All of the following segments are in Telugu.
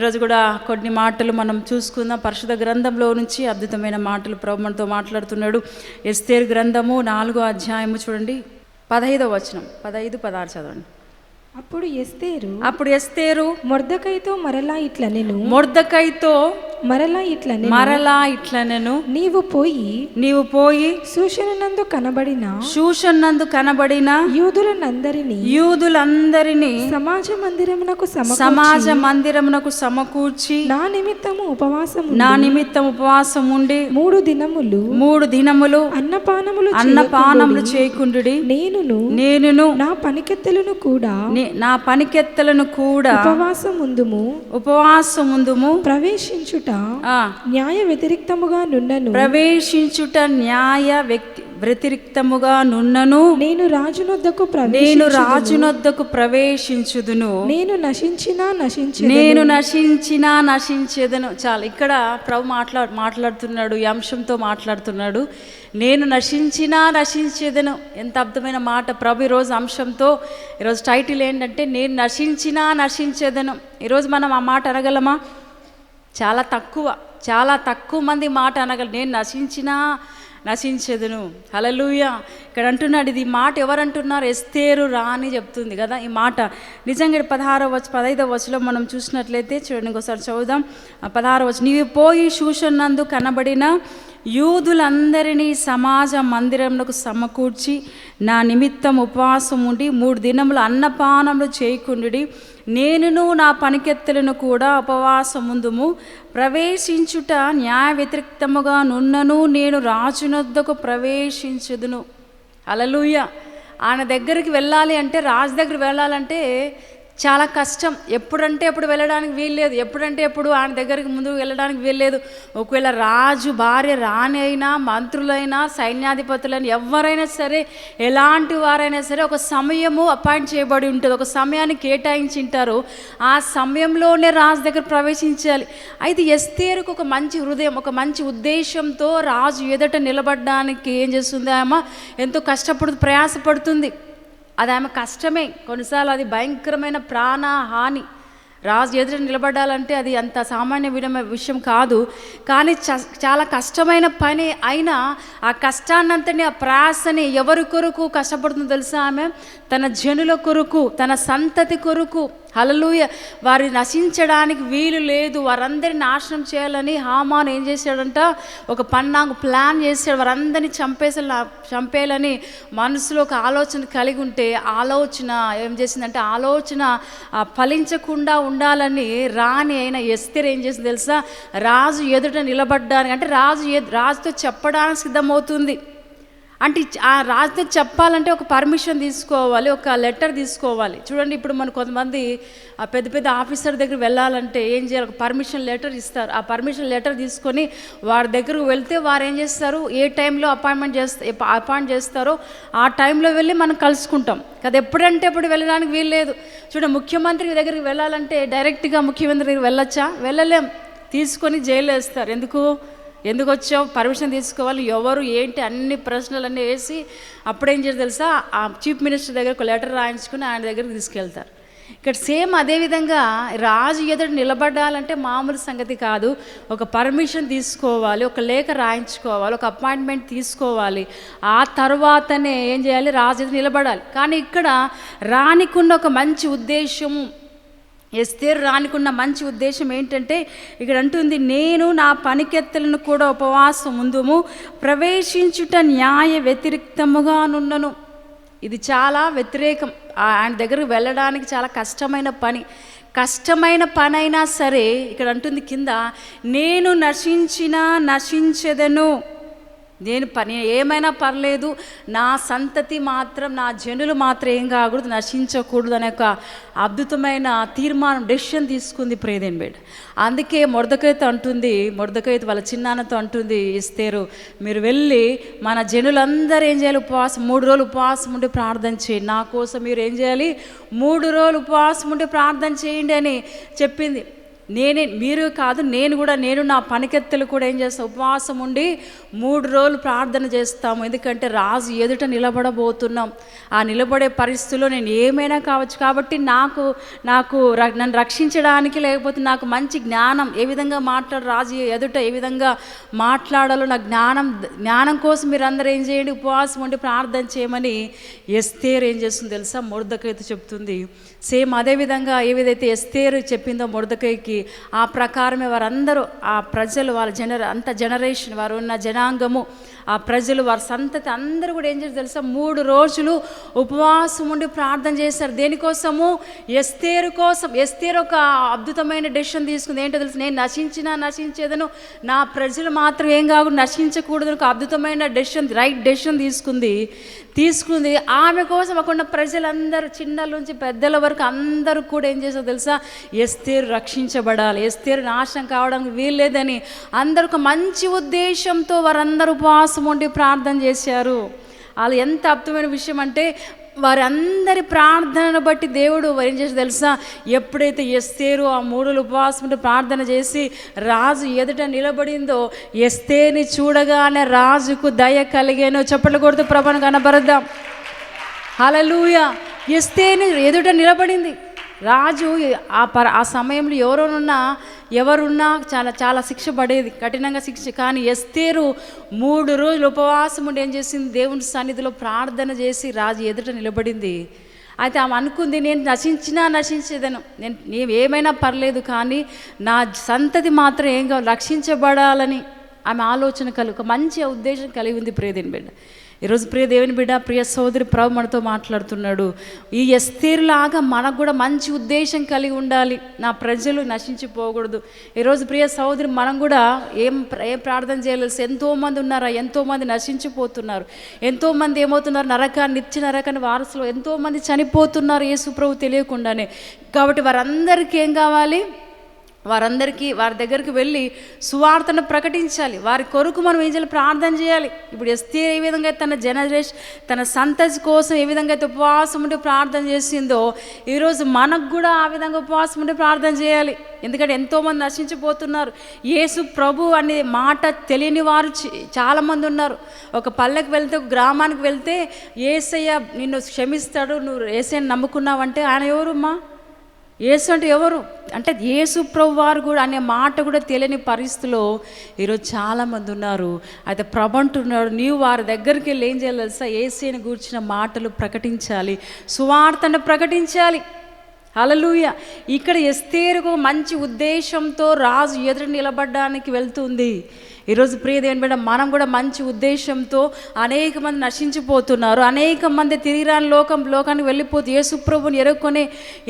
ఈరోజు కూడా కొన్ని మాటలు మనం చూసుకుందాం. పరిశుద్ధ గ్రంథంలో నుంచి అద్భుతమైన మాటలు ప్రభు మనతో మాట్లాడుతున్నాడు. ఎస్తేరు గ్రంథము నాలుగో అధ్యాయము చూడండి. పదహైదో వచనం. పదహైదు పదహారు చదవండి. అప్పుడు ఎస్తేరు అప్పుడు ఎస్తేరు మొర్దకైతో మరలా ఇట్ల నేను మొర్దకైతో మరలా ఇట్ల మరలా ఇట్లనెను. నీవు పోయి నీవు పోయి సూచననందు కనబడిన శూషన్నందు కనబడిన యూదులనందరినీ యూదులందరినీ సమాజ మందిరమునకు సమ సమాజ మందిరమునకు సమకూర్చి నా నిమిత్తము ఉపవాసం నా నిమిత్తం ఉపవాసం ఉండి మూడు దినములు మూడు దినములు అన్నపానములు అన్నపానములు చేయకుండుడి. నేనును నేనును నా పనికెత్తెలను కూడా నే- నా పనికెత్తలను కూడా ఉపవాసం ముందుము ఉపవాసం ముందుము ప్రవేశించుట న్యాయ వ్యతిరిక్తముగా నున్నను. ప్రవేశించుట న్యాయ వ్యక్తి వ్యతిరిక్తముగా నున్నను. నేను రాజునొద్దకు నేను రాజునొద్దకు ప్రవేశించుదును. నేను నశించినా నశించి నేను నశించినా నశించేదను. చాలు ఇక్కడ ప్రభు మాట్లా మాట్లాడుతున్నాడు ఈ అంశంతో మాట్లాడుతున్నాడు. నేను నశించినా నశించేదను. ఎంత అర్థమైన మాట ప్రభు ఈరోజు అంశంతో. ఈరోజు టైటిల్ ఏంటంటే నేను నశించినా నశించేదను. ఈరోజు మనం ఆ మాట అనగలమా? చాలా తక్కువ చాలా తక్కువ మంది మాట అనగలరు నేను నశించినా నశించదును. హలలుయ ఇక్కడ అంటున్నాడు ఇది మాట ఎవరంటున్నారు? ఎస్తేరు రా అని చెప్తుంది కదా ఈ మాట. నిజంగా ఇది పదహారో వచ్చ పదహైదో వచ్చలో మనం చూసినట్లయితే చూడండి ఇంకోసారి చదువుదాం. ఆ పదహారో వచ్చి నీవు పోయి చూసినందు కనబడిన యూదులందరినీ సమాజ మందిరములకు సమకూర్చి నా నిమిత్తం ఉపవాసం ఉండి మూడు దినములు అన్నపానములు చేయకుండి నేనును నా పనికెత్తలను కూడా ఉపవాసం ముందుము ప్రవేశించుట న్యాయ వ్యతిరిక్తముగా నున్నను నేను రాజునొద్దకు ప్రవేశించుదును. అలలుయ ఆయన దగ్గరికి వెళ్ళాలి అంటే రాజు దగ్గర వెళ్ళాలంటే చాలా కష్టం. ఎప్పుడంటే ఎప్పుడు వెళ్ళడానికి వీల్లేదు ఎప్పుడంటే ఎప్పుడు ఆయన దగ్గరికి ముందుకు వెళ్ళడానికి వీల్లేదు ఒకవేళ రాజు భార్య రాణి అయినా మంత్రులైనా సైన్యాధిపతులైనా ఎవరైనా సరే ఎలాంటి వారైనా సరే ఒక సమయము అపాయింట్ చేయబడి ఉంటుంది. ఒక సమయాన్ని కేటాయించి ఉంటారు ఆ సమయంలోనే రాజు దగ్గర ప్రవేశించాలి. అయితే ఎస్తేరుకు ఒక మంచి హృదయం ఒక మంచి ఉద్దేశంతో రాజు ఎదుట నిలబడడానికి ఏం చేస్తుంది ఆమె ఎంతో కష్టపడుతూ ప్రయాసపడుతుంది. అది ఆమె కష్టమే. కొన్నిసార్లు అది భయంకరమైన ప్రాణ హాని రాజు ఎదురు నిలబడాలంటే అది అంత సామాన్య విధమైన విషయం కాదు. కానీ చ- చాలా కష్టమైన పని అయినా ఆ కష్టాన్నంతని ఆ ప్రయాసని ఎవరి కొరకు కష్టపడుతుందో తెలుసా ఆమె? తన జనుల కొరకు తన సంతతి కొరకు. హలలుయ వారి నశించడానికి వీలు లేదు. వారందరిని నాశనం చేయాలని హామాన్ ఏం చేశాడంట? ఒక పన్నాంగు ప్లాన్ చేశాడు. వారందరినీ చంపేసే చంపేయాలని మనసులో ఒక ఆలోచన కలిగి ఉంటే ఆలోచన ఏం చేసిందంటే ఆలోచన ఫలించకుండా ఉండాలని రాణి అయిన ఎస్తేర్ ఏం చేసింది తెలుసా? రాజు ఎదుట నిలబడ్డానికి అంటే రాజు రాజుతో చెప్పడానికి సిద్ధమవుతుంది. అంటే ఆ రాజుతో చెప్పాలంటే ఒక పర్మిషన్ తీసుకోవాలి ఒక లెటర్ తీసుకోవాలి. చూడండి ఇప్పుడు మన కొంతమంది ఆ పెద్ద పెద్ద ఆఫీసర్ దగ్గర వెళ్ళాలంటే ఏం చేయాలి? ఒక పర్మిషన్ లెటర్ ఇస్తారు. ఆ పర్మిషన్ లెటర్ తీసుకొని వారి దగ్గరకు వెళ్తే వారు ఏం చేస్తారు? ఏ టైంలో అపాయింట్మెంట్ చేస్తా అపాయింట్ చేస్తారో ఆ టైంలో వెళ్ళి మనం కలుసుకుంటాం. కదా ఎప్పుడంటే ఎప్పుడు వెళ్ళడానికి వీల్లేదు చూడండి ముఖ్యమంత్రి దగ్గరికి వెళ్ళాలంటే డైరెక్ట్గా ముఖ్యమంత్రి వెళ్ళొచ్చా? వెళ్ళలేం. తీసుకొని జైలు వేస్తారు. ఎందుకు? ఎందుకు వచ్చావు పర్మిషన్ తీసుకోవాలి. ఎవరు ఏంటి? అన్ని ప్రశ్నలన్నీ వేసి అప్పుడేం చేసి తెలుసా? ఆ చీఫ్ మినిస్టర్ దగ్గర ఒక లెటర్ రాయించుకుని ఆయన దగ్గరికి తీసుకెళ్తారు. ఇక్కడ సేమ్ అదేవిధంగా రాజు ఎదుట నిలబడాలంటే మామూలు సంగతి కాదు. ఒక పర్మిషన్ తీసుకోవాలి ఒక లేఖ రాయించుకోవాలి ఒక అపాయింట్మెంట్ తీసుకోవాలి. ఆ తర్వాతనే ఏం చేయాలి? రాజు ఎదుట నిలబడాలి. కానీ ఇక్కడ రానికున్న ఒక మంచి ఉద్దేశము. ఎస్తేరు రానికున్న మంచి ఉద్దేశం ఏంటంటే ఇక్కడ అంటుంది నేను నా పనికెత్తలను కూడా ఉపవాసం ముందుము ప్రవేశించుట న్యాయ వ్యతిరిక్తముగానున్నను ఇది చాలా వ్యతిరేకం. ఆయన దగ్గరకు వెళ్ళడానికి చాలా కష్టమైన పని. కష్టమైన పని అయినా సరే ఇక్కడ అంటుంది కింద నేను నశించినా నశించదను. నేను పని ఏమైనా పర్లేదు నా సంతతి మాత్రం నా జనులు మాత్రం ఏం కాకూడదు నశించకూడదు అనే ఒక అద్భుతమైన తీర్మానం డెసిషన్ తీసుకుంది ప్రేదేన్ బేడ్. అందుకే మొడదకైతే అంటుంది మొడదకైతే వాళ్ళ చిన్నాన్నతో అంటుంది ఇస్తేరు మీరు వెళ్ళి మన జనులందరూ ఏం చేయాలి ఉపవాసం మూడు రోజులు ఉపవాసం ఉండి ప్రార్థన చేయండి. నా కోసం మీరు ఏం చేయాలి మూడు రోజులు ఉపవాసం ఉండి ప్రార్థన చేయండి అని చెప్పింది. నేనే మీరు కాదు నేను కూడా నేను నా పనికెత్తలు కూడా ఏం చేస్తాను ఉపవాసం ఉండి మూడు రోజులు ప్రార్థన చేస్తాము. ఎందుకంటే రాజు ఎదుట నిలబడబోతున్నాం. ఆ నిలబడే పరిస్థితుల్లో నేను ఏమైనా కావచ్చు. కాబట్టి నాకు నాకు నన్ను రక్షించడానికి లేకపోతే నాకు మంచి జ్ఞానం ఏ విధంగా మాట్లాడు రాజు ఎదుట ఏ విధంగా మాట్లాడాలో నా జ్ఞానం జ్ఞానం కోసం మీరు అందరూ ఏం చేయండి ఉపవాసం ఉండి ప్రార్థన చేయమని ఎస్తేరు ఏం చేస్తుంది తెలుసా? మొరదకైతే చెప్తుంది. సేమ్ అదే విధంగా ఏ విధైతే ఎస్తేరు చెప్పిందో మొడదకైకి ఆ ప్రకారమే వారందరూ ఆ ప్రజలు వాళ్ళ జనర అంత జనరేషన్ వారు ఉన్న జనాంగము ఆ ప్రజలు వారి సంతతి అందరూ కూడా ఏం చేసి తెలుసా? మూడు రోజులు ఉపవాసం ఉండి ప్రార్థన చేశారు. దేనికోసము? ఎస్తేరు కోసం. ఎస్తేరు ఒక అద్భుతమైన డెసిషన్ తీసుకుంది. ఏంటో తెలుసు? నేను నశించినా నశించేదను నా ప్రజలు మాత్రం ఏం కాకుండా నశించకూడదు ఒక అద్భుతమైన డెసిషన్ రైట్ డెసిషన్ తీసుకుంది. తీసుకుంది. ఆమె కోసం అక్కడ ప్రజలందరూ చిన్నల నుంచి పెద్దల వరకు అందరూ కూడా ఏం చేశారు తెలుసా? ఎస్తేరు రక్షించబడాలి. ఎస్తేరు నాశనం కావడానికి వీల్లేదని అందరూ ఒక మంచి ఉద్దేశంతో వారందరూ ఉపవాసం ఉండి ప్రార్థన చేశారు. వాళ్ళు ఎంత అద్భుతమైన విషయం అంటే వారందరి ప్రార్థనను బట్టి దేవుడు ఏం చేసి తెలుసా? ఎప్పుడైతే ఎస్తేరు ఆ మూడు ఉపవాసం ప్రార్థన చేసి రాజు ఎదుట నిలబడిందో ఎస్తేని చూడగానే రాజుకు దయ కలిగేనో చెప్పలు కొడుతూ ప్రభను కనబరద్దాం. హలలుయ ఎస్తేని ఎదుట నిలబడింది. రాజు ఆ పర ఆ సమయంలో ఎవరున్నా ఎవరున్నా చాలా చాలా శిక్ష పడేది కఠినంగా శిక్ష. కానీ ఎస్తేరు మూడు రోజులు ఉపవాసం ఉండి ఏం చేసింది? దేవుని సన్నిధిలో ప్రార్థన చేసి రాజు ఎదుట నిలబడింది. అయితే ఆమె అనుకుంది నేను నశించినా నశించేదను. నేను నేను ఏమైనా పర్లేదు కానీ నా సంతతి మాత్రం ఏం రక్షించబడాలని. ఆమె ఆలోచన కలుగు మంచి ఉద్దేశం కలిగి ఉంది ప్రియదేని బిడ్డ. ఈరోజు ప్రియ దేవుని బిడ్డ ప్రియ సోదరి ప్రభు మనతో మాట్లాడుతున్నాడు. ఈ ఎస్తేరులాగా మనకు కూడా మంచి ఉద్దేశం కలిగి ఉండాలి. నా ప్రజలు నశించిపోకూడదు ఈరోజు ప్రియ సోదరి మనం కూడా ఏం ఏం ప్రార్థన చేయలేదు. ఎంతోమంది ఉన్నారా? ఎంతోమంది నశించిపోతున్నారు. ఎంతోమంది ఏమవుతున్నారు? నరకాన్ని నిత్య నరకాన్ని వారసులు. ఎంతోమంది చనిపోతున్నారు యేసు ప్రభు తెలియకుండానే. కాబట్టి వారందరికీ ఏం కావాలి? వారందరికీ వారి దగ్గరికి వెళ్ళి సువార్తను ప్రకటించాలి. వారి కొరకు మనం ఏం చేయాలి? ప్రార్థన చేయాలి. ఇప్పుడు ఎస్తే ఏ విధంగా తన జనరేషన్ తన సంతతి కోసం ఏ విధంగా అయితే ఉపవాసం ఉండి ప్రార్థన చేసిందో ఈరోజు మనకు కూడా ఆ విధంగా ఉపవాసం ఉండి ప్రార్థన చేయాలి. ఎందుకంటే ఎంతోమంది నశించిపోతున్నారు. యేసు ప్రభు అనే మాట తెలియని వారు చాలామంది ఉన్నారు. ఒక పల్లెకి వెళ్తే ఒక గ్రామానికి వెళ్తే ఏసయ్య నిన్ను క్షమిస్తాడు నువ్వు ఏసయ్యని నమ్ముకున్నావంటే ఆయన ఎవరు మా యేసు అంటే ఎవరు? అంటే యేసు ప్రభు వారు కూడా అనే మాట కూడా తెలియని పరిస్థితిలో ఈరోజు చాలామంది ఉన్నారు. అయితే ప్రభు అంటున్నాడు నీవు వారి దగ్గరికి వెళ్ళి ఏం చేయాలి తెలుసా? ఏసీని గూర్చిన మాటలు ప్రకటించాలి. సువార్తను ప్రకటించాలి. అలలుయ ఇక్కడ ఎస్తేరుకు మంచి ఉద్దేశంతో రాజు ఎదురు నిలబడడానికి వెళ్తుంది. ఈరోజు ప్రియదేవుని బిడ్డ మనం కూడా మంచి ఉద్దేశంతో అనేక మంది నశించిపోతున్నారు. అనేక మంది తిరిగిరాని లోకం లోకానికి వెళ్ళిపోతూ యేసుప్రభుని ఎరుక్కొని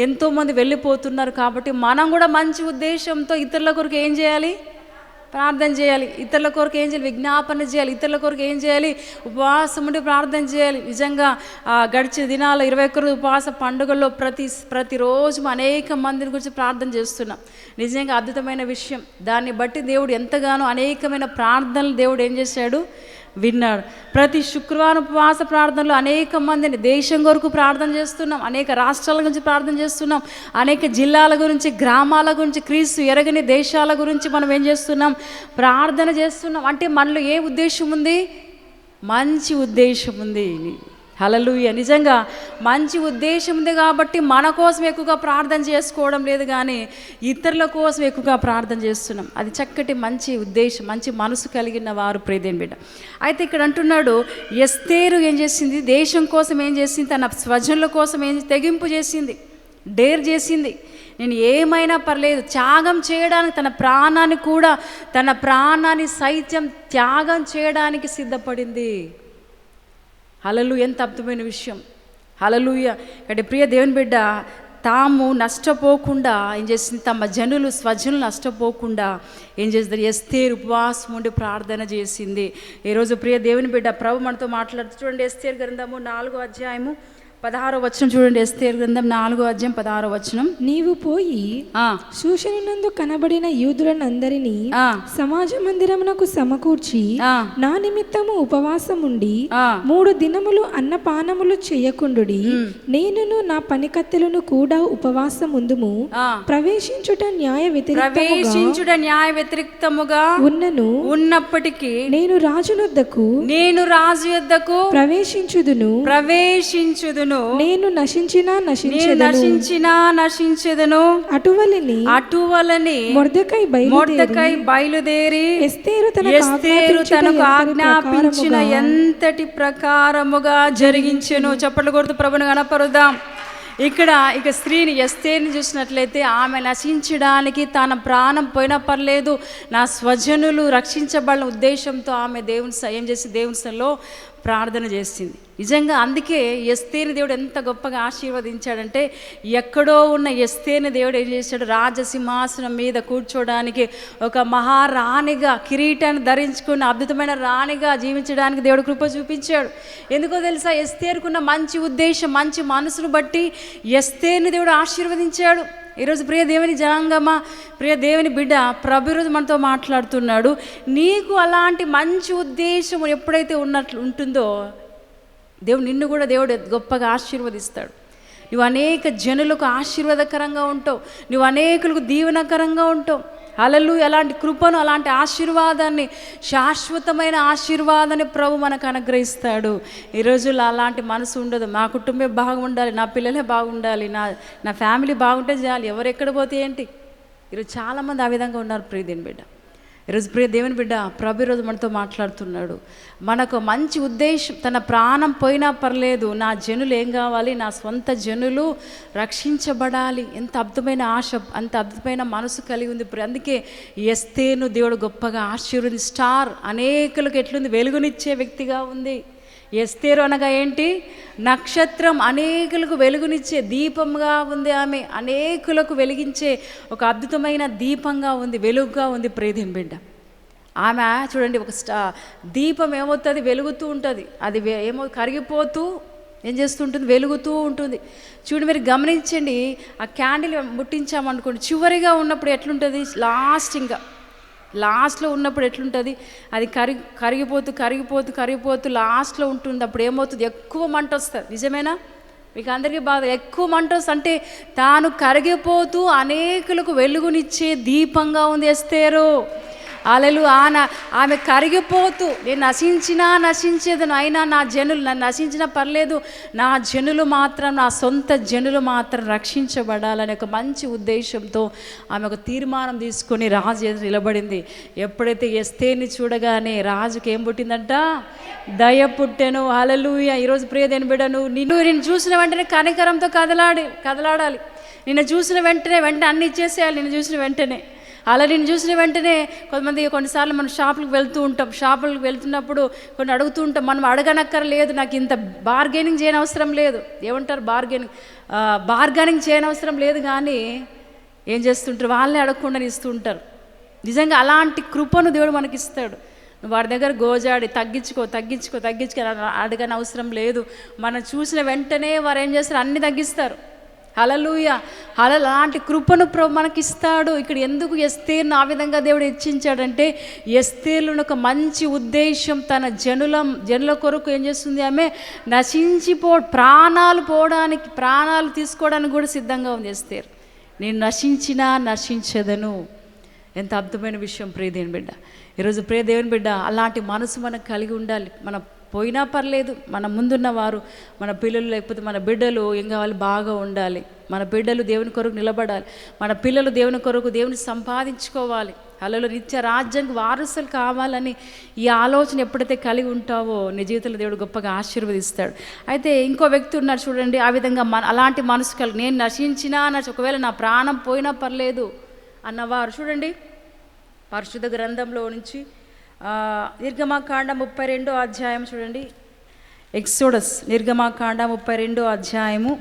ఎంతోమంది వెళ్ళిపోతున్నారు. కాబట్టి మనం కూడా మంచి ఉద్దేశంతో ఇతరుల కొరకు ఏం చేయాలి? ప్రార్థన చేయాలి. ఇతరుల కొరకు ఏం చేయాలి? విజ్ఞాపన చేయాలి. ఇతరుల కొరకు ఏం చేయాలి? ఉపవాసం ఉండి ప్రార్థన చేయాలి. నిజంగా గడిచిన దినాల ఇరవై ఒక్కరు ఉపవాస పండుగల్లో ప్రతి ప్రతిరోజు అనేక మందిని గురించి ప్రార్థన చేస్తున్నాం. నిజంగా అద్భుతమైన విషయం. దాన్ని బట్టి దేవుడు ఎంతగానో అనేకమైన ప్రార్థనలు దేవుడు ఏం చేశాడు? విన్నాడు. ప్రతి శుక్రవారం ఉపవాస ప్రార్థనలో అనేక మందిని దేశం కొరకు ప్రార్థన చేస్తున్నాం అనేక రాష్ట్రాల గురించి ప్రార్థన చేస్తున్నాం అనేక జిల్లాల గురించి గ్రామాల గురించి క్రీస్తు ఎరగని దేశాల గురించి మనం ఏం చేస్తున్నాం? ప్రార్థన చేస్తున్నాం. అంటే మనలో ఏ ఉద్దేశం ఉంది? మంచి ఉద్దేశం ఉంది. హలలుయ నిజంగా మంచి ఉద్దేశం ఉంది కాబట్టి మన కోసం ఎక్కువగా ప్రార్థన చేసుకోవడం లేదు కానీ ఇతరుల కోసం ఎక్కువగా ప్రార్థన చేస్తున్నాం. అది చక్కటి మంచి ఉద్దేశం మంచి మనసు కలిగిన వారు ప్రేదేని బిడ్డ. అయితే ఇక్కడ అంటున్నాడు ఎస్తేరు ఏం చేసింది? దేశం కోసం ఏం చేసింది? తన స్వజనుల కోసం ఏం తెగింపు చేసింది? డేర్ చేసింది. నేను ఏమైనా పర్లేదు త్యాగం చేయడానికి తన ప్రాణాన్ని కూడా తన ప్రాణాన్ని సైత్యం త్యాగం చేయడానికి సిద్ధపడింది. హలలు ఎంత అద్భుతమైన విషయం. హలలుయ అంటే ప్రియ దేవుని బిడ్డ తాము నష్టపోకుండా ఏం చేసింది తమ జనులు స్వజనులు నష్టపోకుండా ఏం చేస్తారు? ఎస్తేరు ఉపవాసం ఉండి ప్రార్థన చేసింది. ఈరోజు ప్రియ దేవుని బిడ్డ ప్రభు మనతో మాట్లాడుతూ చూడండి ఎస్తేరు గ్రంథము నాలుగో అధ్యాయము పదహారో వచనం చూడండి ఎస్తేరు గ్రంథం నాలుగో అధ్యాయం పదహారో వచనం. నీవు పోయి ఆ, శూషణనందు కనబడిన యూదులనందరినీ ఆ, సమాజ మందిరమునకు సమకూర్చి ఆ, నా నిమిత్తము ఉపవాసముండి ఆ. మూడు దినములు అన్నపానములు చేయకుండుడి నేనును నా పనికత్తెలను కూడా ఉపవాసముందుము ఆ. ప్రవేశించుట న్యాయ వ్యతిరేకముగా ప్రవేశించుట న్యాయ వ్యతిరిక్తముగా ఉన్నను. ఉన్నప్పటికీ నేను రాజునొద్దకు నేను రాజు యొద్దకు ప్రవేశించుదును. ప్రవేశించుదును. నేను నశించినా నేను నశించదను. నశించినా నశించెదను. అటువలని అటువలని మొర్దకై మొర్దకై బయలుదేరి ఎస్తేరు తనకు ఎస్తేరు తనకు ఆజ్ఞాపించిన ఎంతటి ప్రకారముగా జరిగించెను? చప్పట్లు కొడుతూ ప్రభుని గణపరుద్దాం. ఇక్కడ ఇక స్త్రీని ఎస్తేని చూసినట్లయితే ఆమె నశించడానికి తన ప్రాణం పోయినా పర్లేదు. నా స్వజనులు రక్షించబడిన ఉద్దేశంతో ఆమె దేవుని సయం చేసి దేవుని ప్రార్థన చేసింది. నిజంగా అందుకే ఎస్తేని దేవుడు ఎంత గొప్పగా ఆశీర్వదించాడంటే ఎక్కడో ఉన్న ఎస్తేని దేవుడు ఏం చేశాడు? రాజసింహాసనం మీద కూర్చోడానికి ఒక మహారాణిగా కిరీటాన్ని ధరించుకున్న అద్భుతమైన రాణిగా జీవించడానికి దేవుడు కృప చూపించాడు. ఎందుకో తెలుసా? ఎస్తేరుకున్న మంచి ఉద్దేశం మంచి మనసును బట్టి ఎస్తేని దేవుడు ఆశీర్వదించాడు. ఈరోజు ప్రియ దేవుని జనాంగమా ప్రియ దేవుని బిడ్డ ప్రభురోజు మనతో మాట్లాడుతున్నాడు. నీకు అలాంటి మంచి ఉద్దేశం ఎప్పుడైతే ఉన్నట్లు ఉంటుందో దేవుడు నిన్ను కూడా దేవుడు గొప్పగా ఆశీర్వదిస్తాడు. నువ్వు అనేక జనులకు ఆశీర్వాదకరంగా ఉంటావు. నువ్వు అనేకులకు దీవెనకరంగా ఉంటావు. అలలు అలాంటి కృపను అలాంటి ఆశీర్వాదాన్ని శాశ్వతమైన ఆశీర్వాదాన్ని ప్రభు మనకు అనుగ్రహిస్తాడు. ఈ రోజుల్లో అలాంటి మనసు ఉండదు. మా కుటుంబం బాగుండాలి నా పిల్లలే బాగుండాలి నా నా ఫ్యామిలీ బాగుంటే చాలు. ఎవరు ఎక్కడ పోతే ఏంటి? ఈరోజు చాలామంది ఆ విధంగా ఉన్నారు ప్రీతిని బిడ్డ. ఈరోజు ప్రియ దేవుని బిడ్డ ప్రభు ఈరోజు మనతో మాట్లాడుతున్నాడు. మనకు మంచి ఉద్దేశం తన ప్రాణం పోయినా పర్లేదు నా జనులు ఏం కావాలి నా సొంత జనులు రక్షించబడాలి. ఎంత అద్భుతమైన ఆశ అంత అద్భుతమైన మనసు కలిగి ఉంది ఇప్పుడు అందుకే ఎస్తేను దేవుడు గొప్పగా ఆశీర్వది స్టార్ అనేకులకు ఎట్లుంది? వెలుగునిచ్చే వ్యక్తిగా ఉంది. ఎస్తేరు అనగా ఏంటి? నక్షత్రం అనేకులకు వెలుగునిచ్చే దీపంగా ఉంది ఆమె. అనేకులకు వెలిగించే ఒక అద్భుతమైన దీపంగా ఉంది వెలుగుగా ఉంది ప్రేదిన్ బిడ్డ. ఆమె చూడండి ఒక స్టా దీపం ఏమవుతుంది? వెలుగుతూ ఉంటుంది. అది వే- ఏమో కరిగిపోతూ ఏం చేస్తుంటుంది వెలుగుతూ ఉంటుంది. చూడు మీరు గమనించండి ఆ క్యాండిల్ ముట్టించామనుకోండి చివరిగా ఉన్నప్పుడు ఎట్లుంటుంది? లాస్ట్ ఇంకా లాస్ట్లో ఉన్నప్పుడు ఎట్లుంటుంది? అది కరి కరిగిపోతూ కరిగిపోతూ కరిగిపోతూ లాస్ట్లో ఉంటుంది. అప్పుడు ఏమవుతుంది? ఎక్కువ మంట వస్తుంది. నిజమేనా? మీకు అందరికీ బాధ. ఎక్కువ మంట వస్తుంది. అంటే తాను కరిగిపోతూ అనేకులకు వెలుగునిచ్చే దీపంగా ఉంది ఎస్తేరు. అలలు ఆన ఆమె కరిగిపోతూ నేను నశించినా నశించేదను అయినా నా జనులు నన్ను నశించినా పర్లేదు నా జనులు మాత్రం నా సొంత జనులు మాత్రం రక్షించబడాలనే ఒక మంచి ఉద్దేశంతో ఆమె ఒక తీర్మానం తీసుకొని రాజు ఎదురు నిలబడింది. ఎప్పుడైతే ఎస్తేని చూడగానే రాజుకి ఏం పుట్టిందంట? దయ పుట్టెను. అలలుయ ఈరోజు ప్రియదేని బిడను నిన్ను నేను చూసిన వెంటనే కనికరంతో కదలాడి కదలాడాలి. నిన్ను చూసిన వెంటనే వెంటనే అన్ని ఇచ్చేసేయాలి. నిన్ను చూసిన వెంటనే అలా నేను చూసిన వెంటనే కొంతమంది కొన్నిసార్లు మనం షాపులకు వెళ్తూ ఉంటాం. షాపులకు వెళ్తున్నప్పుడు కొన్ని అడుగుతూ ఉంటాం మనం అడగనక్కర్లేదు నాకు ఇంత బార్గెనింగ్ చేయనవసరం లేదు. ఏమంటారు బార్గెనింగ్ బార్గెనింగ్ చేయనవసరం లేదు కానీ ఏం చేస్తుంటారు? వాళ్ళని అడగకుండా ఇస్తూ ఉంటారు. నిజంగా అలాంటి కృపను దేవుడు మనకి ఇస్తాడు వాడి దగ్గర గోజాడి తగ్గించుకో తగ్గించుకో తగ్గించుకో అడగని అవసరం లేదు. మనం చూసిన వెంటనే వారు ఏం చేస్తారు? అన్ని తగ్గిస్తారు. హలలుయ హల అలాంటి కృపను ప్రభు మనకిస్తాడు. ఇక్కడ ఎందుకు ఎస్తేర్ను ఆ విధంగా దేవుడు హెచ్చించాడంటే ఎస్తేర్లను ఒక మంచి ఉద్దేశం తన జనుల జనుల కొరకు ఏం చేస్తుంది ఆమె? నశించిపో ప్రాణాలు పోవడానికి ప్రాణాలు తీసుకోవడానికి కూడా సిద్ధంగా ఉంది ఎస్తేర్. నేను నశించినా నశించదను. ఎంత అద్భుతమైన విషయం ప్రియదేవుని బిడ్డ. ఈరోజు ప్రియదేవుని బిడ్డ అలాంటి మనసు మనకు కలిగి ఉండాలి. మన పోయినా పర్లేదు మన ముందున్న వారు మన పిల్లలు లేకపోతే మన బిడ్డలు ఏం కావాలి? బాగా ఉండాలి. మన బిడ్డలు దేవుని కొరకు నిలబడాలి. మన పిల్లలు దేవుని కొరకు దేవుని సంపాదించుకోవాలి. అలలో నిత్య రాజ్యానికి వారసులు కావాలని ఈ ఆలోచన ఎప్పుడైతే కలిగి ఉంటావో నీ జీవితంలో దేవుడు గొప్పగా ఆశీర్వదిస్తాడు. అయితే ఇంకో వ్యక్తి ఉన్నారు చూడండి ఆ విధంగా మన అలాంటి మనసు కలిగి నేను నశించినా నా ఒకవేళ నా ప్రాణం పోయినా పర్లేదు అన్నవారు. చూడండి పరిశుద్ధ గ్రంథంలో నుంచి నిర్గమాకాండ ముప్పై రెండో అధ్యాయం చూడండి. ఎక్సోడస్ నిర్గమాకాండ ముప్పై రెండో అధ్యాయము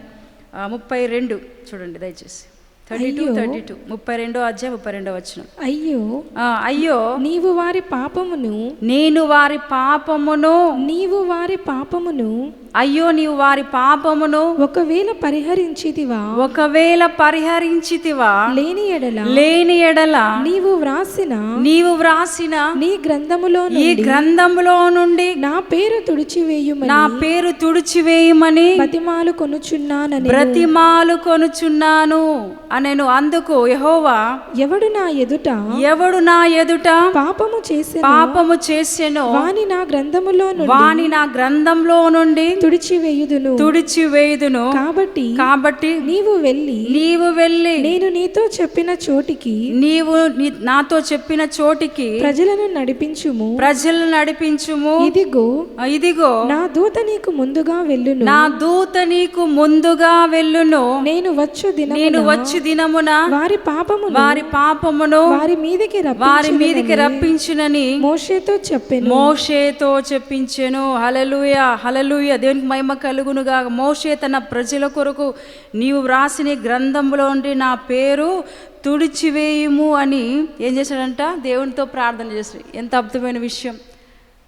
ముప్పై రెండు చూడండి దయచేసి. Thirty two. Thirty two. ముప్పై రెండో అధ్యాయం ముప్పై రెండో వచ్చిన అయ్యో. అయ్యో. నీవు వారి పాపమును నేను వారి పాపమును నీవు వారి పాపమును అయ్యో నీవు వారి పాపమును ఒకవేళ పరిహరించితివా? ఒకవేళ పరిహరించితివా? లేని ఎడల? లేని ఎడల? నీవు వ్రాసిన? నీవు వ్రాసిన? నీ గ్రంథములో ఈ గ్రంథములో నుండి? నా పేరు తుడిచివేయుమని? నా పేరు తుడిచివేయమని? బతిమాలు కొనుచున్నానని? బ్రతిమాలు కొనుచున్నాను అనెను. అందుకు యహోవా ఎవడు నా ఎదుట? ఎవడు నా ఎదుట? పాపము చేసిన? పాపము చేసెను. వాని నా గ్రంథములో వాని నా గ్రంథంలో నుండి? తుడిచివేయుదును. తుడిచివేయుదును. కాబట్టి కాబట్టి నీవు వెళ్ళి నీవు వెళ్ళి నేను నీతో చెప్పిన చోటికి నీవు నాతో చెప్పిన చోటికి ప్రజలను నడిపించుము. ప్రజలను నడిపించుము. ఇదిగో ఇదిగో నా దూత నీకు ముందుగా వెళ్ళును. నా దూత నీకు ముందుగా వెళ్ళును. నేను వచ్చు దిన నేను వచ్చి దినమున వారి పాపమును వారి పాపమును వారి మీదికి వారి మీదికి రప్పించునని మోషేతో చెప్పెను. మోషేతో చెప్పించెను. హలలుయ హలలుయ దేవునికి మహిమ కలుగునుగా. మోషే తన ప్రజల కొరకు నీవు వ్రాసిన గ్రంథంలో ఉండి నా పేరు తుడిచివేయుము అని ఏం చేశాడంట? దేవునితో ప్రార్థన చేశాడు. ఎంత అద్భుతమైన విషయం.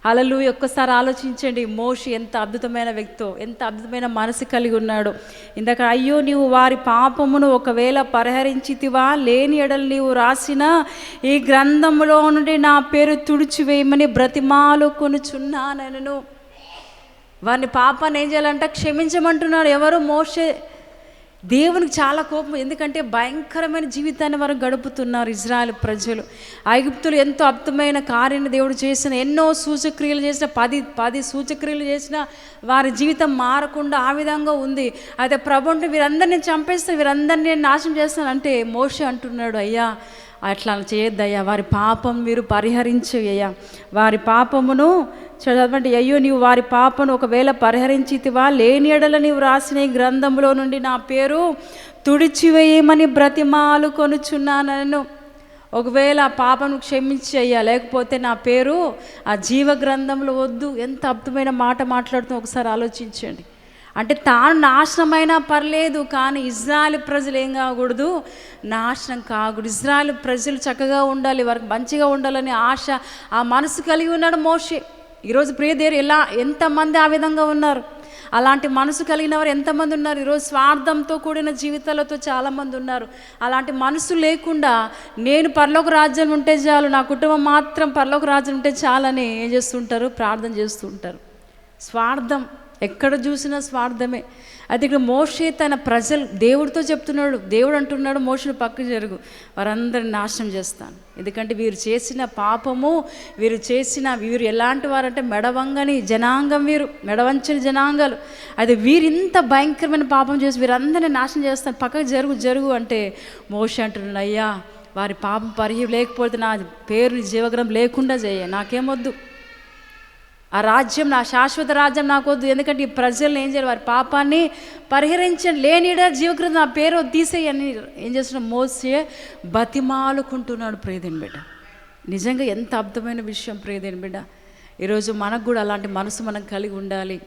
అలలు ఒక్కసారి ఆలోచించండి. మోషి ఎంత అద్భుతమైన వ్యక్తో ఎంత అద్భుతమైన మనసు కలిగి ఉన్నాడు. ఇందాక అయ్యో నీవు వారి పాపమును ఒకవేళ పరిహరించితివా? లేని ఎడలు నీవు రాసిన ఈ గ్రంథంలో నుండి నా పేరు తుడిచివేయమని బ్రతిమాలు కొనుచున్నానను వారిని పాపాన్ని ఏం చేయాలంట క్షమించమంటున్నాడు ఎవరు? మోషే. దేవునికి చాలా కోపం. ఎందుకంటే భయంకరమైన జీవితాన్ని వారు గడుపుతున్నారు ఇజ్రాయల్ ప్రజలు. ఐగుప్తులు ఎంతో అద్భుతమైన కార్యం దేవుడు చేసిన ఎన్నో సూచక్రియలు చేసిన పది పది సూచక్రియలు చేసిన వారి జీవితం మారకుండా ఆ విధంగా ఉంది. అయితే ప్రభు అంటే వీరందరినీ చంపేస్తే వీరందరినీ నేను నాశనం చేస్తాను అంటే అంటున్నాడు అయ్యా అట్లా చేయొద్దయ్యా. వారి పాపం మీరు పరిహరించయ్యా వారి పాపమును చదవండి. అయ్యో నీవు వారి పాపను ఒకవేళ పరిహరించితివా లేని ఎడల నీవు రాసిన ఈ గ్రంథంలో నుండి నా పేరు తుడిచివేయమని బ్రతిమాలు కొనుచున్నానను. ఒకవేళ ఆ పాపను క్షమించి అయ్యా లేకపోతే నా పేరు ఆ జీవ గ్రంథంలో వద్దు. ఎంత అద్భుతమైన మాట మాట్లాడుతూ ఒకసారి ఆలోచించండి. అంటే తాను నాశనమైనా పర్లేదు కానీ ఇజ్రాయల్ ప్రజలు ఏం కాకూడదు? నాశనం కాకూడదు. ఇజ్రాయల్ ప్రజలు చక్కగా ఉండాలి వారికి మంచిగా ఉండాలని ఆశ ఆ మనసు కలిగి ఉన్నాడు మోషే. ఈరోజు ప్రియదేరు ఎలా ఎంతమంది ఆ విధంగా ఉన్నారు? అలాంటి మనసు కలిగిన వారు ఎంతమంది ఉన్నారు? ఈరోజు స్వార్థంతో కూడిన జీవితాలతో చాలామంది ఉన్నారు. అలాంటి మనసు లేకుండా నేను పర్లోక రాజ్యం ఉంటే చాలు నా కుటుంబం మాత్రం పర్లోక రాజ్యం ఉంటే చాలని ఏం చేస్తుంటారు ప్రార్థన చేస్తుంటారు స్వార్థం ఎక్కడ చూసినా స్వార్థమే. అది ఇక్కడ మోషే తన ప్రజలు దేవుడితో చెప్తున్నాడు దేవుడు అంటున్నాడు మోషను పక్క జరుగు. వారందరిని నాశనం చేస్తాను. ఎందుకంటే వీరు చేసిన పాపము వీరు చేసిన వీరు ఎలాంటి వారంటే మెడవంగని జనాంగం వీరు మెడవంచని జనాంగాలు. అది వీరింత భయంకరమైన పాపం చేసి వీరందరినీ నాశనం చేస్తాను. పక్కకు జరుగు జరుగు అంటే మోష అంటున్నాడు అయ్యా వారి పాపం పరిహి లేకపోతే నా పేరు జీవగ్రం లేకుండా చేయ నాకేమొద్దు ఆ రాజ్యం నా శాశ్వత రాజ్యం నాకు వద్దు. ఎందుకంటే ఈ ప్రజలను ఏం చేయాలి వారి పాపాన్ని పరిహరించండి. లేనిడ జీవకృతం నా పేరు తీసేయని ఏం చేస్తున్నా మోసే బతిమాలుకుంటున్నాడు ప్రియదేని బిడ్డ. నిజంగా ఎంత అర్థమైన విషయం ప్రియదేని బిడ్డ. ఈరోజు మనకు కూడా అలాంటి మనసు మనం కలిగి ఉండాలి.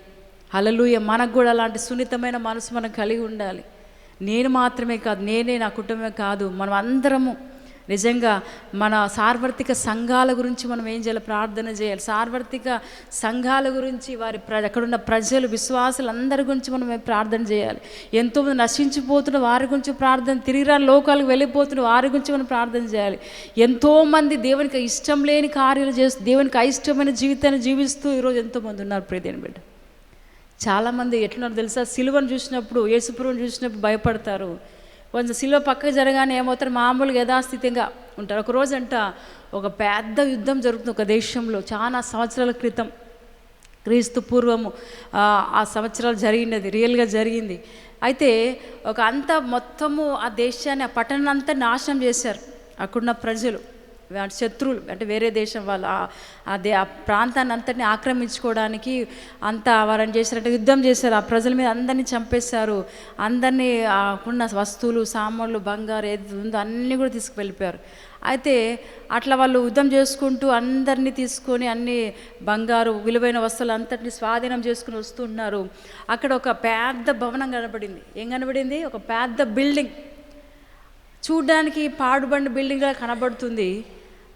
హలలుయ మనకు కూడా అలాంటి సున్నితమైన మనసు మనం కలిగి ఉండాలి. నేను మాత్రమే కాదు నేనే నా కుటుంబమే కాదు. మనం అందరము నిజంగా మన సార్వత్రిక సంఘాల గురించి మనం ఏం చేయాలి? ప్రార్థన చేయాలి. సార్వత్రిక సంఘాల గురించి వారి ప్ర అక్కడున్న ప్రజలు విశ్వాసులు అందరి గురించి మనం ప్రార్థన చేయాలి? ఎంతోమంది నశించిపోతున్న వారి గురించి ప్రార్థన తిరిగిరాని లోకాలకు వెళ్ళిపోతున్న వారి గురించి మనం ప్రార్థన చేయాలి. ఎంతోమంది దేవునికి ఇష్టం లేని కార్యాలు చేస్తూ దేవునికి అయిష్టమైన జీవితాన్ని జీవిస్తూ ఈరోజు ఎంతోమంది ఉన్నారు ప్రియదేని బిడ్డ. చాలామంది ఎట్లున్నారు తెలుసా? సిలువను చూసినప్పుడు యేసుపురం చూసినప్పుడు భయపడతారు. కొంచెం సిలువ పక్కకు జరగానే ఏమవుతారు? మామూలుగా యథాస్థితిగా ఉంటారు. ఒక రోజంట ఒక పెద్ద యుద్ధం జరుగుతుంది ఒక దేశంలో. చాలా సంవత్సరాల క్రితం. క్రీస్తు పూర్వము ఆ, సంవత్సరాలు జరిగినది రియల్గా జరిగింది. అయితే ఒక అంత మొత్తము ఆ దేశాన్ని ఆ పట్టణం అంతా నాశనం చేశారు. అక్కడున్న ప్రజలు. వాటి శత్రువులు అంటే వేరే దేశం వాళ్ళు అదే ఆ ప్రాంతాన్ని అంతటిని ఆక్రమించుకోవడానికి అంతా వారని చేశారంటే యుద్ధం చేశారు. ఆ ప్రజల మీద అందరినీ చంపేశారు. అందరినీ ఉన్న వస్తువులు సామాన్లు బంగారు ఏది ఉందో అన్నీ కూడా తీసుకువెళ్ళిపోయారు. అయితే అట్లా వాళ్ళు యుద్ధం చేసుకుంటూ అందరినీ తీసుకొని అన్ని బంగారు విలువైన వస్తువులు అంతటిని స్వాధీనం చేసుకుని వస్తున్నారు అక్కడ ఒక పెద్ద భవనం కనబడింది. ఏం కనబడింది? ఒక పెద్ద బిల్డింగ్. చూడ్డానికి పాడుబండి బిల్డింగ్లా కనబడుతుంది.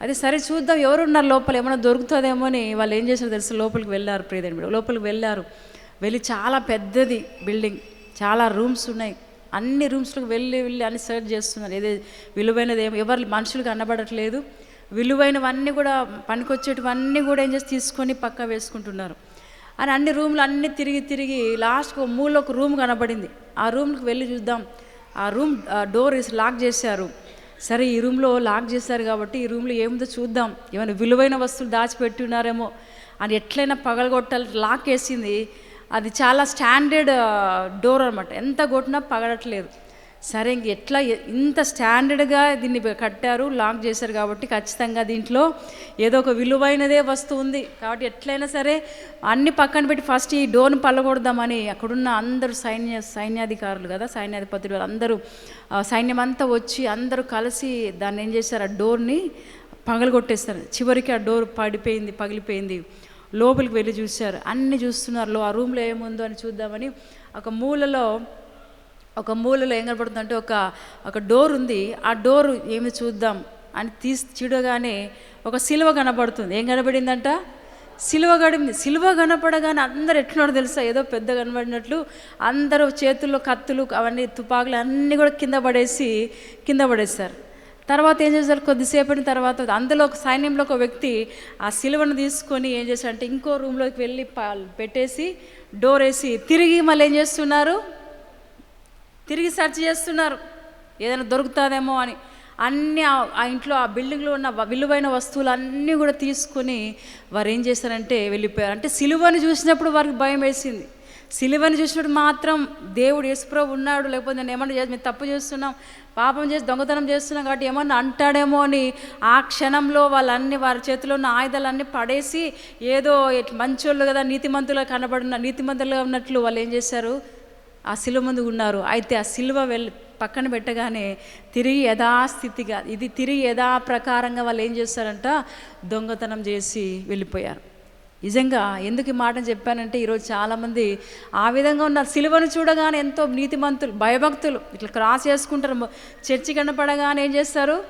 అది సరే చూద్దాం ఎవరున్నారు లోపల ఏమైనా దొరుకుతుందేమో అని వాళ్ళు ఏం చేశారు తెలుసు? లోపలికి వెళ్ళారు ప్రియదండి లోపలికి వెళ్ళారు. వెళ్ళి చాలా పెద్దది బిల్డింగ్ చాలా రూమ్స్ ఉన్నాయి. అన్ని రూమ్స్లోకి వెళ్ళి వెళ్ళి అన్ని సెర్చ్ చేస్తున్నారు. ఏదే విలువైనది ఏమో ఎవరు మనుషులు కనబడట్లేదు. విలువైనవన్నీ కూడా పనికొచ్చేటివన్నీ కూడా ఏం చేసి తీసుకొని పక్క వేసుకుంటున్నారు. అని అన్ని రూమ్లు అన్నీ తిరిగి తిరిగి లాస్ట్కి ఒక మూలలో ఒక రూమ్ కనబడింది. ఆ రూమ్కి వెళ్ళి చూద్దాం. ఆ రూమ్ డోర్ లాక్ చేశారు. సరే ఈ రూమ్లో లాక్ చేశారు కాబట్టి ఈ రూమ్లో ఏముందో చూద్దాం. ఏమైనా విలువైన వస్తువులు దాచిపెట్టి ఉన్నారేమో అని ఎట్లయినా పగలగొట్టాలి లాక్ వేసింది. అది చాలా స్టాండర్డ్ డోర్ అనమాట ఎంత కొట్టినా పగలట్లేదు. సరే ఇంక ఎట్లా ఇంత స్టాండర్డ్గా దీన్ని కట్టారు లాక్ చేశారు కాబట్టి ఖచ్చితంగా దీంట్లో ఏదో ఒక విలువైనదే వస్తువు ఉంది. కాబట్టి ఎట్లయినా సరే అన్ని పక్కన పెట్టి ఫస్ట్ ఈ డోర్ని పల్లగొడదామని అక్కడున్న అందరూ సైన్య సైన్యాధికారులు కదా సైన్యాధిపతులు అందరూ సైన్యం అంతా వచ్చి అందరూ కలిసి దాన్ని ఏం చేశారు? ఆ డోర్ని పగలగొట్టేస్తారు చివరికి ఆ డోర్ పడిపోయింది పగిలిపోయింది. లోపలికి వెళ్ళి చూశారు. అన్ని చూస్తున్నారు. లో ఆ రూమ్లో ఏముందో అని చూద్దామని ఒక మూలలో ఒక మూలలో ఏం కనబడుతుందంటే ఒక ఒక డోర్ ఉంది. ఆ డోర్ ఏమి చూద్దాం అని తీసి చూడగానే ఒక సిలువ కనబడుతుంది ఏం కనబడిందంట సిలువ గడింది సిలువ కనపడగానే అందరు ఎట్లున్నారో తెలుసా? ఏదో పెద్ద కనబడినట్లు అందరూ చేతుల్లో కత్తులు అవన్నీ తుపాకులు అన్నీ కూడా కింద పడేసి కింద పడేశారు. తర్వాత ఏం చేశారు? కొద్దిసేపటి తర్వాత అందులో ఒక సైన్యంలో ఒక వ్యక్తి ఆ సిలువను తీసుకొని ఏం చేశారంటే ఇంకో రూమ్లోకి వెళ్ళి పెట్టేసి డోర్ వేసి తిరిగి మళ్ళీ ఏం చేస్తున్నారు? తిరిగి సెర్చ్ చేస్తున్నారు. ఏదైనా దొరుకుతుందేమో అని. అన్నీ ఆ- ఇంట్లో ఆ బిల్డింగ్లో ఉన్న విలువైన వస్తువులు అన్నీ కూడా తీసుకొని వారు ఏం చేశారంటే వెళ్ళిపోయారు. అంటే సిలువని చూసినప్పుడు వారికి భయం వేసింది. సిలువని చూసినప్పుడు మాత్రం దేవుడు యేసుప్రభు ఉన్నాడు లేకపోతే నేను ఏమన్నా చేసి మేము తప్పు చేస్తున్నాం పాపం చేసి దొంగతనం చేస్తున్నాం కాబట్టి ఏమన్నా అంటాడేమో అని ఆ క్షణంలో వాళ్ళన్ని వారి చేతిలో ఉన్న ఆయుధాలన్నీ పడేసి ఏదో మంచోళ్ళు కదా నీతిమంతులుగా కనబడిన నీతిమంతులుగా ఉన్నట్లు వాళ్ళు ఏం చేశారు? ఆ సిలువ ముందు ఉన్నారు. అయితే ఆ సిలువ వెళ్ళి పక్కన పెట్టగానే తిరిగి యథాస్థితిగా ఇది తిరిగి యథాప్రకారంగా వాళ్ళు ఏం చేస్తారంట? దొంగతనం చేసి వెళ్ళిపోయారు. నిజంగా ఎందుకు ఈ మాట చెప్పానంటే ఈరోజు చాలామంది ఆ విధంగా ఉన్నారు. సిలువను చూడగానే ఎంతో నీతిమంతులు భయభక్తులు ఇట్లా క్రాస్ చేసుకుంటారు. చర్చి కనపడగానే ఏం చేస్తారు?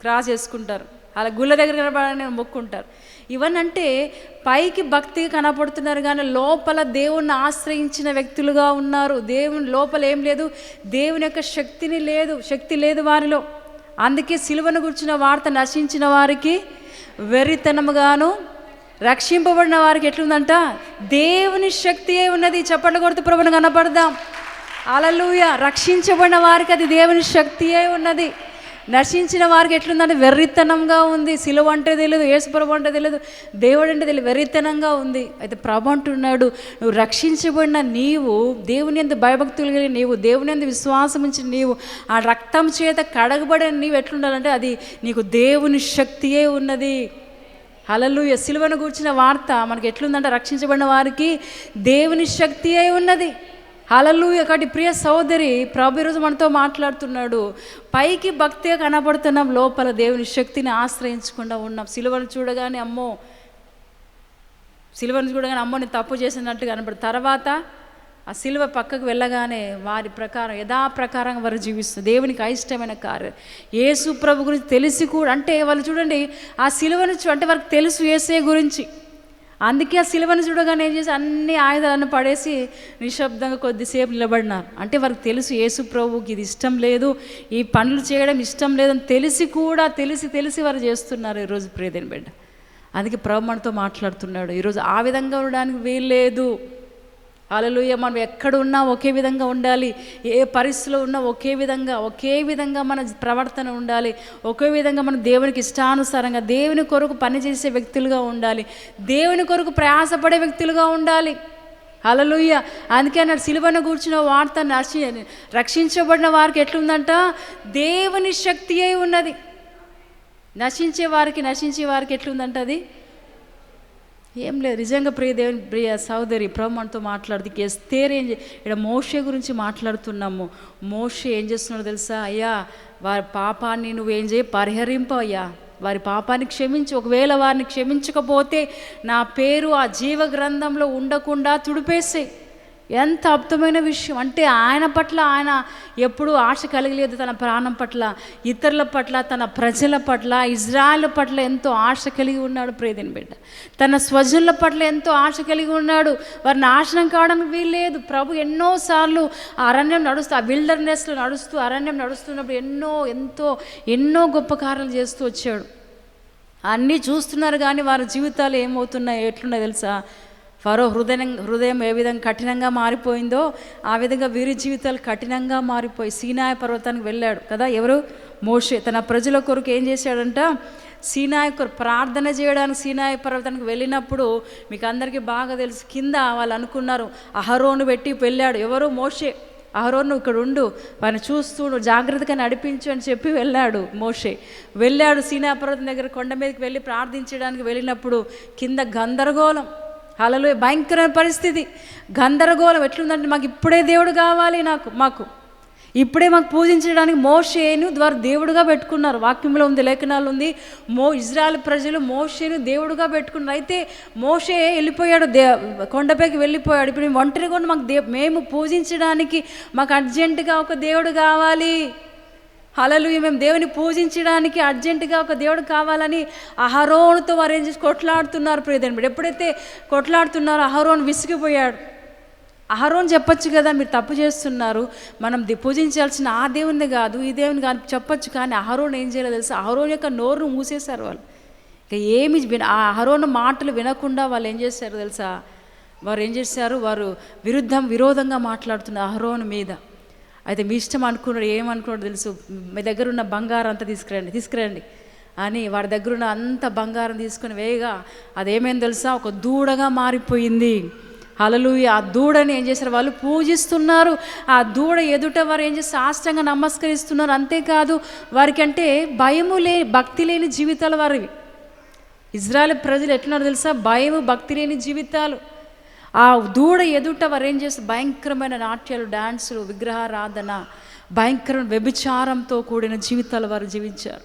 క్రాస్ చేసుకుంటారు. అలా గుళ్ళ దగ్గర కనపడగానే మొక్కుంటారు. ఇవన్నీ అంటే పైకి భక్తిగా కనపడుతున్నారు కానీ లోపల దేవుణ్ణి ఆశ్రయించిన వ్యక్తులుగా ఉన్నారు. దేవుని లోపల ఏం లేదు. దేవుని యొక్క శక్తిని లేదు. శక్తి లేదు వారిలో. అందుకే సిలువను గుర్చిన వార్త నశించిన వారికి వెర్రితనముగాను రక్షింపబడిన వారికి ఎట్లుందంట? దేవుని శక్తియే ఉన్నది. చప్పట్ల కొడుతూ ప్రభుని కనపడదాం. అలలుయ రక్షించబడిన వారికి అది దేవుని శక్తియే ఉన్నది. నశించిన వారికి ఎట్లుందంటే వెర్రితనంగా ఉంది. సిలువ అంటే తెలియదు ఏసుప్రభు అంటే తెలియదు దేవుడు అంటే తెలియదు వెర్రితనంగా ఉంది. అయితే ప్రభు అంటున్నాడు నువ్వు రక్షించబడిన నీవు దేవుని ఎందు భయభక్తులు కలిగిన నీవు దేవుని ఎందు విశ్వాసం ఉంచిన నీవు ఆ రక్తం చేత కడగబడిన నీవు ఎట్లుండాలంటే అది నీకు దేవుని శక్తియే ఉన్నది. అలలు సిలువను కూర్చిన వార్త మనకి ఎట్లుందంటే రక్షించబడిన వారికి దేవుని శక్తియే ఉన్నది. హలలుయ కాబట్టి ప్రియ సోదరి ప్రభు ఈరోజు మనతో మాట్లాడుతున్నాడు. పైకి భక్తిగా కనబడుతున్నాం లోపల దేవుని శక్తిని ఆశ్రయించకుండా ఉన్నాం. సిలువను చూడగానే అమ్మో సిలువను చూడగానే అమ్మో నేను తప్పు చేసినట్టు కనబడు. తర్వాత ఆ సిలువ పక్కకు వెళ్ళగానే వారి ప్రకారం యథాప్రకారం వారు జీవిస్తుంది దేవునికి అయిష్టమైన కార్యం. యేసు ప్రభు గురించి తెలిసి కూడా అంటే వాళ్ళు చూడండి ఆ సిలువను చూ అంటే వారికి తెలుసు ఏసే గురించి. అందుకే ఆ సిలువను చూడగానే ఏం చేసి అన్ని ఆయుధాలను పడేసి నిశ్శబ్దంగా కొద్దిసేపు నిలబడినారు. అంటే వారికి తెలుసు యేసు ప్రభుకి ఇది ఇష్టం లేదు ఈ పనులు చేయడం ఇష్టం లేదని తెలిసి కూడా తెలిసి తెలిసి వారు చేస్తున్నారు ఈరోజు ప్రేదని బిడ్డ. అందుకే ప్రభు మనతో మాట్లాడుతున్నాడు. ఈరోజు ఆ విధంగా ఉండడానికి వీల్లేదు. అలలుయ మనం ఎక్కడ ఉన్నా ఒకే విధంగా ఉండాలి. ఏ పరిస్థితిలో ఉన్నా ఒకే విధంగా ఒకే విధంగా మన ప్రవర్తన ఉండాలి. ఒకే విధంగా మనం దేవునికి ఇష్టానుసారంగా దేవుని కొరకు పనిచేసే వ్యక్తులుగా ఉండాలి. దేవుని కొరకు ప్రయాసపడే వ్యక్తులుగా ఉండాలి. అలలుయ్య అందుకే అన్నాడు సిలువను కూర్చున్న వార్త నర్చి రక్షించబడిన వారికి ఎట్లుందంట? దేవుని శక్తి అయి ఉన్నది. నశించే వారికి నశించే వారికి ఎట్లుందంట అది? ఏం లేదు. నిజంగా ప్రియదేవుని ప్రియ సహోదరి ప్రభు మాట్లాడుతూ ఎస్తేర్ ఏం ఇక్కడ మోషే గురించి మాట్లాడుతున్నాము. మోషే ఏం చేస్తున్నాడో తెలుసా? అయ్యా వారి పాపాన్ని నువ్వేం చేయి? పరిహరింపు అయ్యా. వారి పాపాన్ని క్షమించి. ఒకవేళ వారిని క్షమించకపోతే నా పేరు ఆ జీవ గ్రంథంలో ఉండకుండా తుడిపేసే ఎంత అద్భుతమైన విషయం. అంటే ఆయన పట్ల ఆయన ఎప్పుడూ ఆశ కలిగలేదు తన ప్రాణం పట్ల ఇతరుల పట్ల తన ప్రజల పట్ల ఇజ్రాయల్ పట్ల ఎంతో ఆశ కలిగి ఉన్నాడు ప్రేదిని బిడ్డ. తన స్వజనుల పట్ల ఎంతో ఆశ కలిగి ఉన్నాడు. వారి నాశనం కావడానికి వీల్లేదు. ప్రభు ఎన్నోసార్లు ఆ అరణ్యం నడుస్తూ ఆ విల్డర్నెస్లో నడుస్తూ అరణ్యం నడుస్తున్నప్పుడు ఎన్నో ఎంతో ఎన్నో గొప్ప కార్యాలు చేస్తూ వచ్చాడు. అన్నీ చూస్తున్నారు కానీ వారి జీవితాలు ఏమవుతున్నాయి ఎట్లున్నాయి తెలుసా? ఫరో హృదయం హృదయం ఏ విధంగా కఠినంగా మారిపోయిందో ఆ విధంగా వీరి జీవితాలు కఠినంగా మారిపోయి సీనాయ పర్వతానికి వెళ్ళాడు. కదా ఎవరు? మోషే. తన ప్రజల కొరకు ఏం చేశాడంట? సీనాయ కొరకు ప్రార్థన చేయడానికి సీనాయ పర్వతానికి వెళ్ళినప్పుడు మీకు అందరికీ బాగా తెలుసు కింద వాళ్ళు అనుకున్నారు అహరోను పెట్టి వెళ్ళాడు. ఎవరు? మోషే. అహరోను ఇక్కడ ఉండు వాడిని చూస్తూ జాగ్రత్తగా నడిపించు అని చెప్పి వెళ్ళాడు మోషే. వెళ్ళాడు సీనాపర్వతం దగ్గర కొండ మీదకి వెళ్ళి ప్రార్థించడానికి వెళ్ళినప్పుడు కింద గందరగోళం. అలలు భయంకరమైన పరిస్థితి. గందరగోళం. ఎట్లుందంటే మాకు ఇప్పుడే దేవుడు కావాలి నాకు మాకు. ఇప్పుడే మాకు పూజించడానికి మోషేను ద్వారా దేవుడుగా పెట్టుకున్నారు. వాక్యంలో ఉంది లేఖనాలు ఉంది. మో ఇజ్రాయల్ ప్రజలు మోషేను దేవుడుగా పెట్టుకున్నారు. అయితే మోషే వెళ్ళిపోయాడు దే కొండపైకి వెళ్ళిపోయాడు. ఇప్పుడు మేము ఒంటరిగా మాకు దే మేము పూజించడానికి మాకు అర్జెంటుగా ఒక దేవుడు కావాలి. హలలు మేము దేవుని పూజించడానికి అర్జెంటుగా ఒక దేవుడు కావాలని అహరోనుతో వారు ఏం చేసి కొట్లాడుతున్నారు ప్రియదని ఎప్పుడైతే కొట్లాడుతున్నారో అహరోన్ విసిగిపోయాడు. అహరోన్ చెప్పొచ్చు కదా మీరు తప్పు చేస్తున్నారు. మనం పూజించాల్సిన ఆ దేవుని కాదు ఈ దేవుని కాదు చెప్పొచ్చు కానీ అహరోన్ ఏం చేయలేదు తెలుసు? అహరోన్ యొక్క నోరును మూసేశారు వాళ్ళు. ఇక ఏమి విన ఆ అహరోన్ మాటలు వినకుండా వాళ్ళు ఏం చేశారు తెలుసా? వారు ఏం చేశారు? వారు విరుద్ధం విరోధంగా మాట్లాడుతున్నారు అహరోన్ మీద. అయితే మీ ఇష్టం అనుకున్నాడు ఏమనుకున్నాడు తెలుసు. మీ దగ్గర ఉన్న బంగారం అంతా తీసుకురండి తీసుకురండి. అని వాడి దగ్గర ఉన్న అంత బంగారం తీసుకుని వేయగా అదేమైంది తెలుసా? ఒక దూడగా మారిపోయింది. అలలు ఆ దూడని ఏం చేశారు? వాళ్ళు పూజిస్తున్నారు. ఆ దూడ ఎదుట వారు ఏం చేసి సాష్టంగా నమస్కరిస్తున్నారు. అంతేకాదు వారికి అంటే భయము లే భక్తి లేని జీవితాలు వారివి. ఇజ్రాయల్ ప్రజలు ఎట్లున్నారు తెలుసా? భయము భక్తి లేని జీవితాలు. ఆ దూడ ఎదుట వారు ఏం చేస్తారు? భయంకరమైన నాట్యాలు డాన్సులు విగ్రహారాధన భయంకరమైన వ్యభిచారంతో కూడిన జీవితాలు వారు జీవించారు.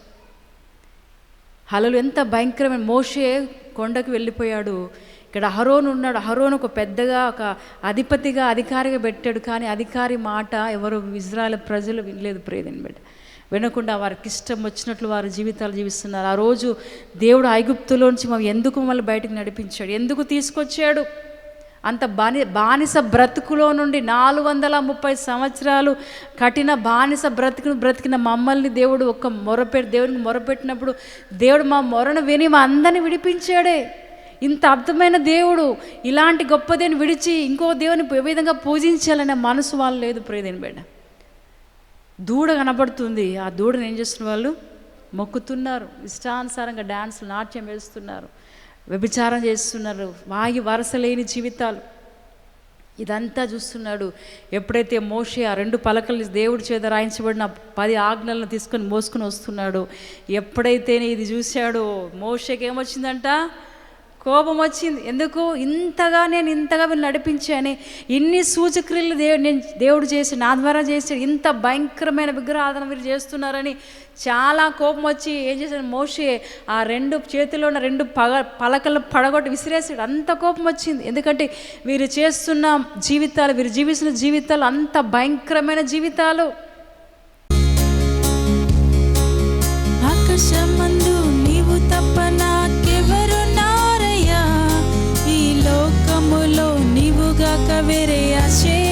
హలలు ఎంత భయంకరమైన మోషే కొండకు వెళ్ళిపోయాడు. ఇక్కడ అహరోన్ ఉన్నాడు. అహరోన్ ఒక పెద్దగా ఒక అధిపతిగా అధికారిగా పెట్టాడు. కానీ అధికారి మాట ఎవరు? ఇజ్రాయల్ ప్రజలు వినలేదు. ప్రేదని బిడ్డ. వినకుండా వారికి ఇష్టం వచ్చినట్లు వారి జీవితాలు జీవిస్తున్నారు. ఆ రోజు దేవుడు ఐగుప్తులోంచి మనం ఎందుకు మమ్మల్ని బయటకు నడిపించాడు? ఎందుకు తీసుకొచ్చాడు? అంత బాని బానిస బ్రతుకులో నుండి నాలుగు వందల ముప్పై సంవత్సరాలు కఠిన బానిస బ్రతుకును బ్రతికిన మమ్మల్ని దేవుడు ఒక్క మొరపెట్టి దేవుడిని మొరపెట్టినప్పుడు దేవుడు మా మొరను విని మా అందరిని విడిపించాడే. ఇంత అర్థమైన దేవుడు ఇలాంటి గొప్ప దేవుని విడిచి ఇంకో దేవుని ఏ విధంగా పూజించాలనే మనసు వాళ్ళు లేదు ప్రియదేని బిడ్డ. దూడ కనబడుతుంది ఆ దూడను ఏం చేస్తున్న వాళ్ళు? మొక్కుతున్నారు. ఇష్టానుసారంగా డ్యాన్సులు నాట్యం వేస్తున్నారు. వ్యభిచారం చేస్తున్నారు. వాగి వరసలేని జీవితాలు. ఇదంతా చూస్తున్నాడు ఎప్పుడైతే మోషే ఆ రెండు పలకలు దేవుడి చేత రాయించబడిన పది ఆజ్ఞలను తీసుకొని మోసుకొని వస్తున్నాడు ఎప్పుడైతే ఇది చూశాడో మోషకి ఏమొచ్చిందంట? కోపం వచ్చింది. ఎందుకు? ఇంతగా నేను ఇంతగా వీళ్ళు నడిపించాను ఇన్ని సూచక్రియలు దేవుడు నేను దేవుడు చేసి నా ద్వారా చేసి ఇంత భయంకరమైన విగ్రహాధన వీరు చేస్తున్నారని చాలా కోపం వచ్చి ఏం చేశాడు మోషే ఆ రెండు చేతిలో ఉన్న రెండు పగ పలకలు పడగొట్టి విసిరేసాడు అంత కోపం వచ్చింది. ఎందుకంటే వీరు చేస్తున్న జీవితాలు వీరు జీవిస్తున్న జీవితాలు అంత భయంకరమైన జీవితాలు. ఆకాశం caveirei a cheia.